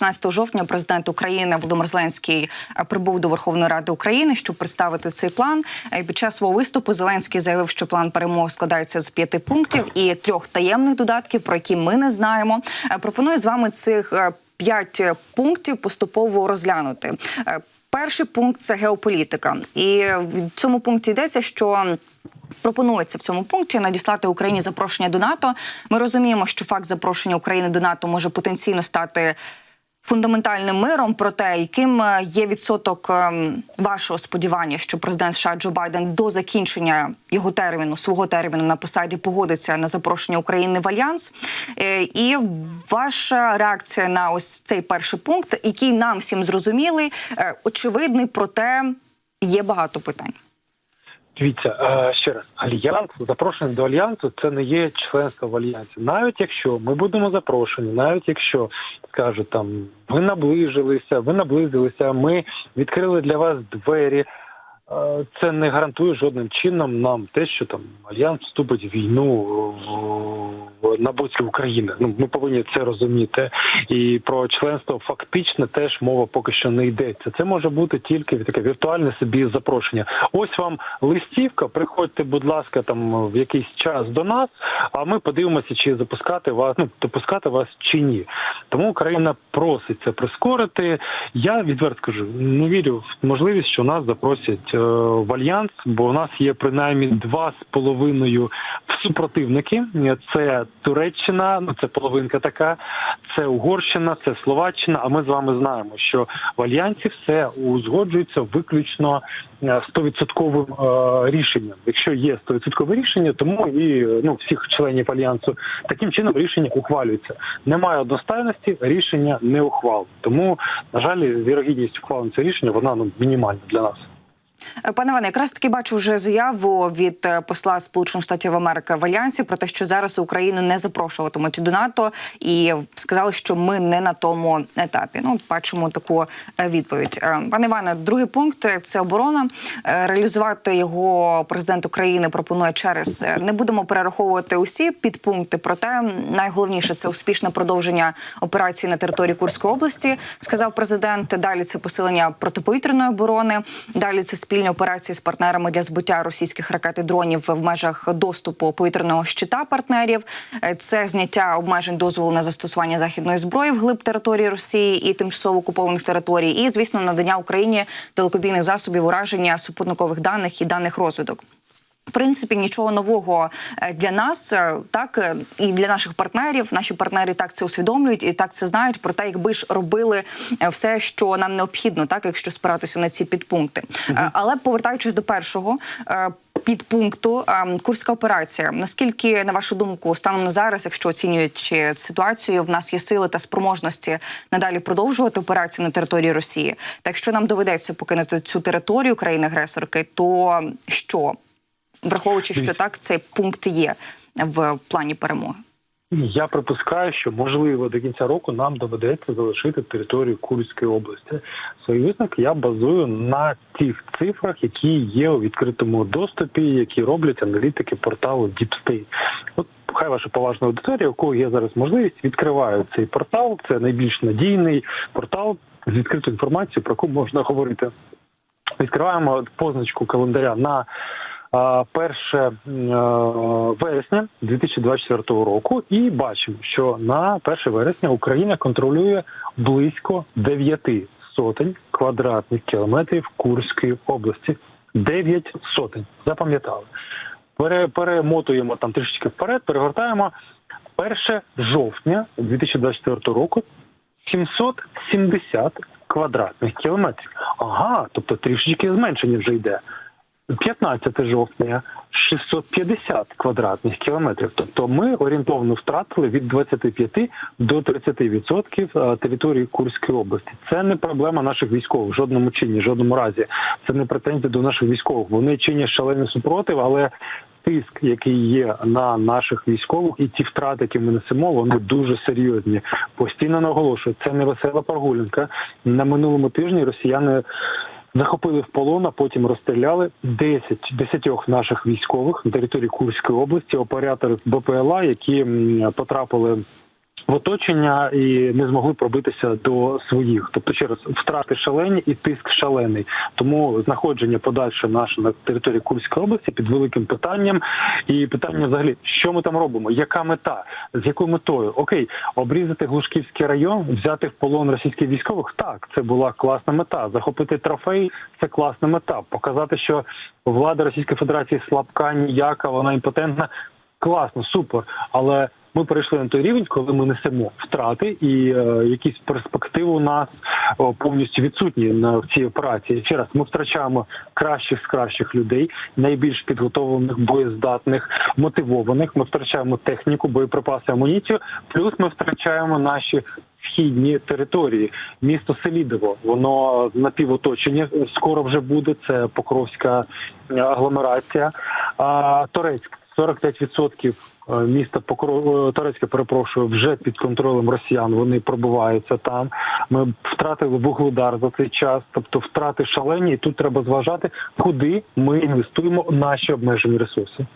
16 жовтня президент України Володимир Зеленський е, прибув до Верховної Ради України, щоб представити цей план. Е, Під час свого виступу Зеленський заявив, що план перемоги складається з п'яти пунктів і трьох таємних додатків, про які ми не знаємо. Е, Пропоную з вами цих п'ять пунктів поступово розглянути. Перший пункт це геополітика, і в цьому пункті йдеться, що Пропонується в цьому пункті надіслати Україні запрошення до НАТО. Ми розуміємо, що факт запрошення України до НАТО може потенційно стати фундаментальним миром. Проте, яким е, є відсоток ем, вашого сподівання, що президент США Джо Байден до закінчення його терміну, свого терміну на посаді погодиться на запрошення України в альянс? Е, І ваша реакція на ось цей перший пункт, який нам всім зрозумілий, е, очевидний, проте є багато питань. Дивіться е, ще раз, альянс, запрошення до альянсу це не є членство в альянсі. Навіть якщо ми будемо запрошені, навіть якщо скажуть там ви наближилися, ви наблизилися, ми відкрили для вас двері. е, Це не гарантує жодним чином нам те, що там альянс вступить в війну в- на боці України. Ну ми повинні це розуміти. І про членство фактично теж мова поки що не йдеться. Це може бути тільки таке віртуальне собі запрошення. Ось вам листівка. Приходьте, будь ласка, там в якийсь час до нас, а ми подивимося, чи запускати вас, ну допускати вас чи ні. Тому Україна просить це прискорити. Я відверто скажу, не вірю в можливість, що нас запросять е, в альянс, бо у нас є принаймні два з половиною супротивники. Це Туреччина, ну це половинка така, це Угорщина, це Словаччина. А ми з вами знаємо, що в альянсі все узгоджується виключно е, стовідсотковим е, рішенням. Якщо є стовідсоткове рішення, тому і е, ну всіх членів альянсу таким чином рішення ухвалюється. Немає одностайності, рішення не ухвал. Тому на жаль, вірогідність ухвалення цього рішення вона ну мінімальна для нас. Е, Пане Іване, якраз таки бачу вже заяву від е, посла Сполучених Штатів Америки в Альянсі про те, що зараз Україну не запрошуватимуть до НАТО, і сказали, що ми не на тому етапі. Ну, бачимо таку е, відповідь. Пане Іване, другий пункт це оборона. Реалізувати його президент України пропонує через не будемо перераховувати усі підпункти. Проте найголовніше це успішне продовження операції на території Курської області. Сказав президент. Далі це посилення протиповітряної оборони. Далі це спільні операції з партнерами для збиття російських ракет і дронів в межах доступу повітряного щита партнерів. Е, Це зняття обмежень дозволу на застосування західної зброї вглиб території Росії і тимчасово окупованих територій. І звісно, надання Україні далекобійних засобів ураження супутникових даних і даних розвиток. В принципі, нічого нового е, для нас, е, так е, і для наших партнерів. Наші партнери так це усвідомлюють і так це знають. Проте, якби ж робили все, що нам необхідно, так якщо спиратися на ці підпункти. Е, Але повертаючись до першого. Підпункту курська операція. Наскільки на вашу думку, станом на зараз, якщо оцінюючи ситуацію, в нас є сили та спроможності надалі продовжувати операцію на території Росії? Так що нам доведеться покинути цю територію країни-агресорки, то що враховуючи, що так цей пункт є в плані перемоги. Я припускаю, що можливо до кінця року нам доведеться залишити територію Курської області. Свої висновки я базую на тих цифрах, які є у відкритому доступі, які роблять аналітики порталу Deep State. От хай ваша поважна аудиторія, у кого є зараз можливість, відкриває цей портал. Це найбільш надійний портал з відкритою інформацією, про яку можна говорити. Відкриваємо позначку календаря на 1 е, вересня 2024 року і бачимо, що на 1 вересня Україна контролює близько 9 сотень квадратних кілометрів Курської області. 9 сотень. Запам'ятали. Пере, перемотуємо там трішечки вперед, перегортаємо 1 жовтня 2024 року 770 квадратних кілометрів. Ага, тобто трішечки зменшення вже йде. 15 жовтня 650 квадратних кілометрів. Тобто ми орієнтовно втратили від 25 до 30% території Курської області. Це не проблема наших військових в жодному чині, в жодному разі. Це не претензія до наших військових. Вони чинять шалений супротив, але тиск, який є на наших військових, і ті втрати, які ми несемо, вони дуже серйозні. Постійно наголошую, це не весела прогулянка. На минулому тижні росіяни. Захопили в полон, а потім розстріляли 10 десятьох наших військових на території Курської області, оператори БПЛА, які потрапили в оточення і не змогли пробитися до своїх. Тобто, ще раз втрати шалені і тиск шалений. Тому знаходження подальше наше на території Курської області під великим питанням. І питання взагалі, що ми там робимо? Яка мета? З якою метою? Окей, обрізати Глушківський район, взяти в полон російських військових. Так, це була класна мета. Захопити трофей це класна мета. Показати, що влада Російської Федерації слабка, ніяка, вона імпотентна. Класно, супер. Але ми перейшли на той рівень, коли ми несемо втрати, і е, якісь перспективи у нас о, повністю відсутні на в цій операції. Ще раз ми втрачаємо кращих з кращих людей, найбільш підготовлених, боєздатних, мотивованих. Ми втрачаємо техніку, боєприпаси, амуніцію. Плюс ми втрачаємо наші. Східні території, місто Селідово, воно напівоточення скоро вже буде. Це Покровська е, агломерація. А Торецьк 45% е, міста Покров е, Торецьке, перепрошую, вже під контролем росіян. Вони пробуваються там. Ми втратили вугледар за цей час, тобто втрати шалені, і тут треба зважати, куди ми інвестуємо наші обмежені ресурси.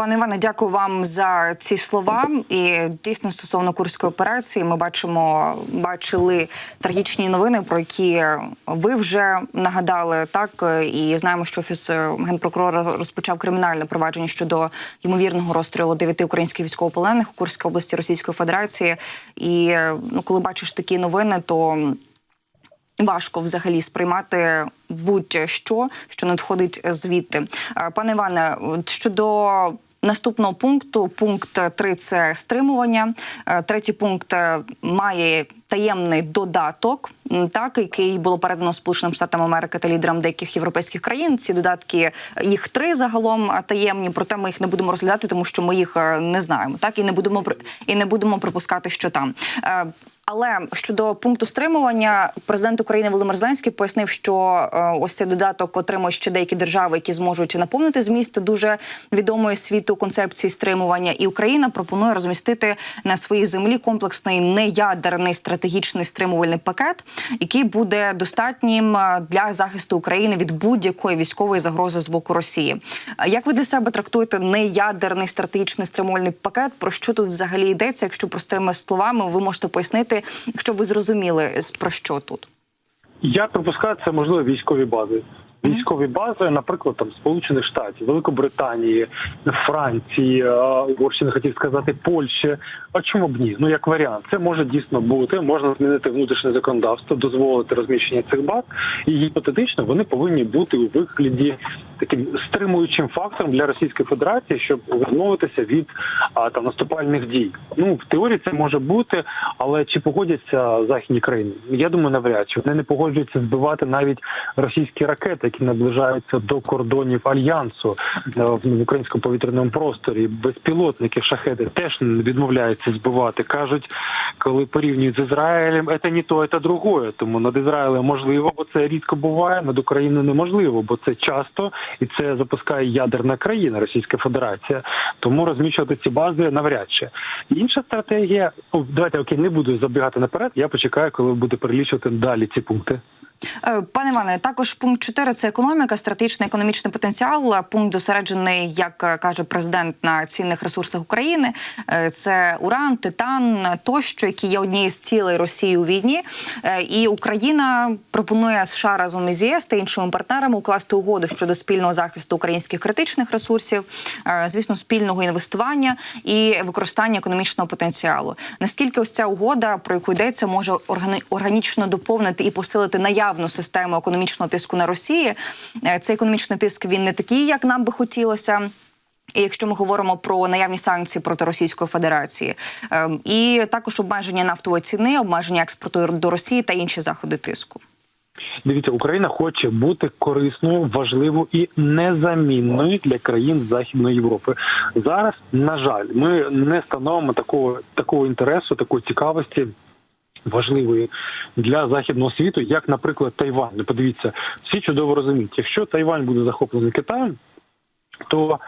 Пане Іване, дякую вам за ці слова. І дійсно стосовно курської операції, ми бачимо, бачили трагічні новини, про які ви вже нагадали. Так і знаємо, що офіс генпрокурора розпочав кримінальне провадження щодо ймовірного розстрілу дев'яти українських військовополонених у Курській області Російської Федерації. І ну, коли бачиш такі новини, то Важко взагалі сприймати будь-що, що надходить звідти. Е, Пане Іване, щодо наступного пункту, пункт 3 – це стримування. Е, Третій пункт е, має таємний додаток, так який було передано Сполученим Штатам Америки та лідерам деяких європейських країн. Ці додатки їх три загалом е, таємні, проте ми їх не будемо розглядати, тому що ми їх е, не знаємо. Так і не будемо і не будемо припускати, що там. Але щодо пункту стримування, президент України Володимир Зеленський пояснив, що е, ось цей додаток отримують ще деякі держави, які зможуть наповнити зміст дуже відомої світу концепції стримування. І Україна пропонує розмістити на своїй землі комплексний неядерний стратегічний стримувальний пакет, який буде достатнім е, для захисту України від будь-якої військової загрози з боку Росії. Як ви для себе трактуєте неядерний стратегічний стримувальний пакет? Про що тут взагалі йдеться? Якщо простими словами ви можете пояснити, якщо ви зрозуміли про що тут? Я припускаю, це можливо військові бази. Військові бази, наприклад, там Сполучених Штатів, Великобританії, Франції, е, Угорщини хотів сказати Польщі. А чому б ні? Ну як варіант, це може дійсно бути. Можна змінити внутрішнє законодавство, дозволити розміщення цих баз, і гіпотетично вони повинні бути у вигляді таким стримуючим фактором для Російської Федерації, щоб відмовитися від а, там наступальних дій. Ну в теорії це може бути, але чи погодяться західні країни? Я думаю, навряд чи вони не погоджуються збивати навіть російські ракети, які наближаються до кордонів альянсу е, в українському повітряному просторі. Безпілотники шахеди теж відмовляються збивати. кажуть, коли порівнюють з Ізраїлем, це не то, це другое. Тому над Ізраїлем можливо, бо це рідко буває. Над Україною неможливо, бо це часто і це запускає ядерна країна Російська Федерація. Тому розміщувати ці бази навряд чи інша стратегія. Ну, давайте окей, не буду забігати наперед. Я почекаю, коли буде перелічувати далі ці пункти. Е, Пане Іване, також пункт 4 – це економіка, стратегічний економічний потенціал. Пункт зосереджений, як е, каже президент, на цінних ресурсах України. Е, Це уран, титан тощо, які є однією з цілей Росії у війні. І Україна пропонує США разом із ЄС та іншими партнерами укласти угоду щодо спільного захисту українських критичних ресурсів, звісно, спільного інвестування і використання економічного потенціалу. Наскільки ось ця угода, про яку йдеться, може органі- органічно доповнити і посилити наявну систему економічного тиску на Росії? Е, Цей економічний тиск він не такий, як нам би хотілося. І якщо ми говоримо про наявні санкції проти Російської Федерації, Ем, і також обмеження нафтової ціни, обмеження експорту до Росії та інші заходи тиску. Дивіться, Україна хоче бути корисною, важливою і незамінною для країн Західної Європи. Зараз, на жаль, ми не становимо такого такого інтересу, такої цікавості. Важливої для західного світу, як, наприклад, Тайвань. Ну, Подивіться, всі чудово розуміють, якщо Тайвань буде захоплений Китаєм, то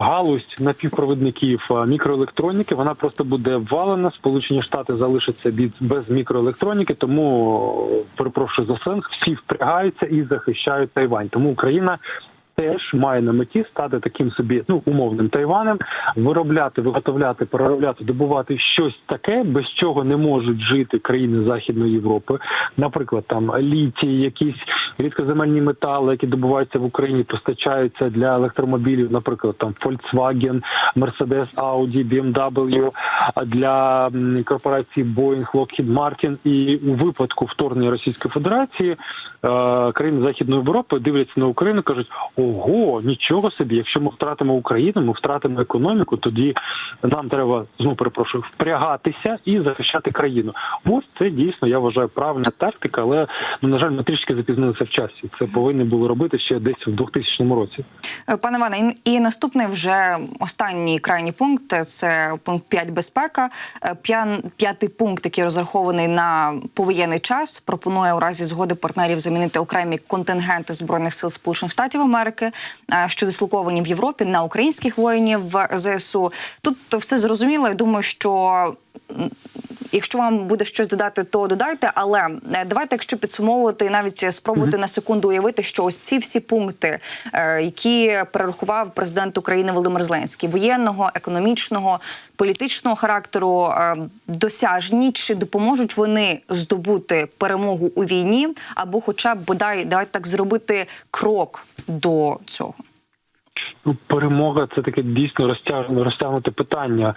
галузь напівпровідників мікроелектроніки вона просто буде ввалена. Сполучені Штати залишаться без мікроелектроніки, тому перепрошую за сленг, всі впрягаються і захищають Тайвань. Тому Україна теж має на меті стати таким собі ну умовним Тайванем, виробляти, виготовляти, переробляти, добувати щось таке, без чого не можуть жити країни Західної Європи. Наприклад, там літій, якісь рідкоземельні метали, які добуваються в Україні, постачаються для електромобілів, наприклад, там Volkswagen, Mercedes, Audi, BMW, для корпорації Boeing, Lockheed Martin. І у випадку вторгнення Російської Федерації країни Західної Європи дивляться на Україну, кажуть: ого, нічого собі, якщо ми втратимо Україну, ми втратимо економіку, тоді нам треба знову перепрошую впрягатися і захищати країну. Ось це дійсно я вважаю правильна тактика, але ну на жаль, ми трішки запізнилися в часі. Це повинні були робити ще десь в 2000 році. Е, Пане Іване, і наступний вже останній крайній пункт це пункт 5 безпека. Е, П'ятий пункт, який розрахований на повоєнний час, пропонує у разі згоди партнерів замінити окремі контингенти збройних сил Сполучених Штатів Америки, е, що дислоковані в Європі на українських воїнів в ЗСУ. Тут все зрозуміло. Я думаю, що Якщо вам буде щось додати, то додайте. Але е, давайте, якщо підсумовувати, навіть спробувати на секунду уявити, що ось ці всі пункти, е, які перерахував президент України Володимир Зеленський, воєнного, економічного, політичного характеру, е, досяжні, чи допоможуть вони здобути перемогу у війні, або, хоча б бодай, давайте так зробити крок до цього. Ну, перемога це таке дійсно розтягнуте, розтягнуте питання.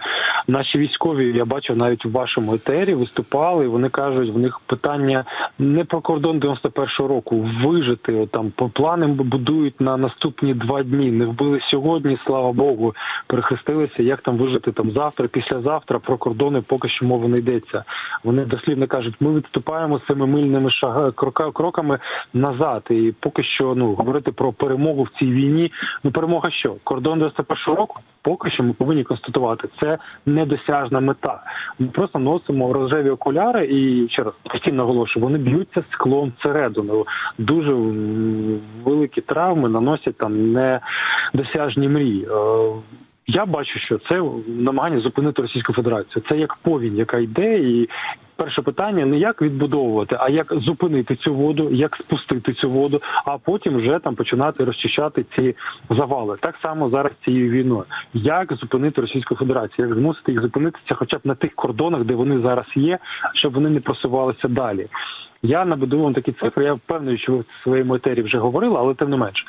Наші військові, я бачив навіть в вашому етері, виступали. Вони кажуть, в них питання не про кордон 91-го року. Вижити там по плани будують на наступні два дні. Не вбили сьогодні, слава Богу, перехрестилися. Як там вижити там завтра, післязавтра про кордони поки що мова не йдеться. Вони дослівно кажуть, ми відступаємо семимильними шага крока кроками назад. І поки що ну говорити про перемогу в цій війні. Ну перемога що? Кордон 91 року? Поки що ми повинні констатувати, це недосяжна мета. Ми просто носимо рожеві окуляри і ще раз постійно наголошую, вони б'ються склом всередину. Дуже великі травми наносять там недосяжні мрії. Е, Я бачу, що це намагання зупинити Російську Федерацію. Це як повінь, яка йде, і перше питання не як відбудовувати, а як зупинити цю воду, як спустити цю воду, а потім вже там починати розчищати ці завали. Так само зараз цією війною. Як зупинити Російську Федерацію, як змусити їх зупинитися, хоча б на тих кордонах, де вони зараз є, щоб вони не просувалися далі. Я наведу вам такі цифри. Я впевнений, що ви в своєму етері вже говорили, але тим не менш.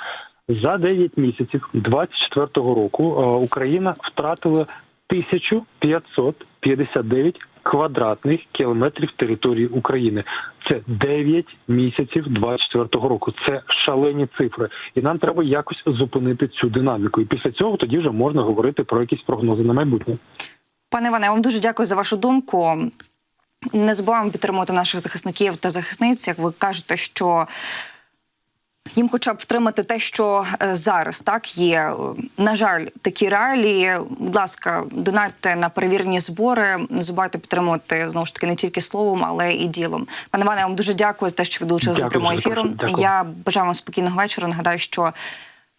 За 9 місяців 24-го року е, Україна втратила 1559 квадратних кілометрів території України. Це 9 місяців 24-го року. Це шалені цифри, і нам треба якось зупинити цю динаміку. І після цього тоді вже можна говорити про якісь прогнози на майбутнє. Пане Іване, я вам дуже дякую за вашу думку. Не забуваємо підтримувати наших захисників та захисниць. Як ви кажете, що їм, хоча б втримати те, що е, зараз так є. На жаль, такі реалії. Будь ласка, донатьте на перевірені збори. Не забувайте підтримувати знову ж таки не тільки словом, але і ділом. Пане Іване, я вам дуже дякую за те, що ви долучилися до прямого ефіру. Дякую. Я бажаю вам спокійного вечора. Нагадаю, що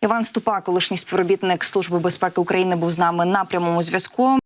Іван Ступа, колишній співробітник Служби безпеки України, був з нами на прямому зв'язку.